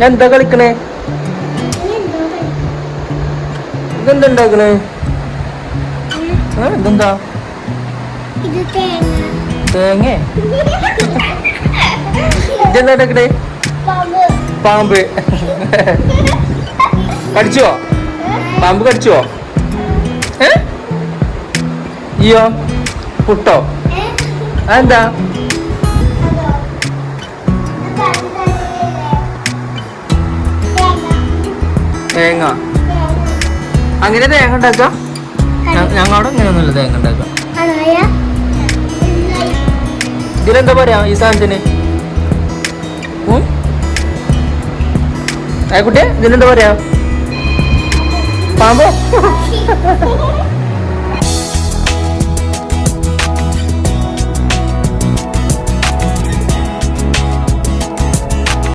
ഞാൻ എന്താ കളിക്കണേ? ഇതെന്താ ഉണ്ടാക്കണേ? ഇതെന്താ? ഇത് തേങ്ങ. ഇതെന്താ ഉണ്ടാക്കണേ? പാമ്പ്. കടിച്ചോ? പാമ്പ് കടിച്ചോ? ഏ? ഇയോ പുട്ടോ? അതെന്താ? തേങ്ങ. അങ്ങനെ തേങ്ങ ഉണ്ടാക്കാം. ഞങ്ങളവിടെ ഇങ്ങനെയൊന്നുമില്ല തേങ്ങ ഉണ്ടാക്കാം. ഇതിലെന്താ പറയാ ഈ സാധനത്തിന്? ഉം? ഇതിലെന്താ പറയാ? പാമ്പോ?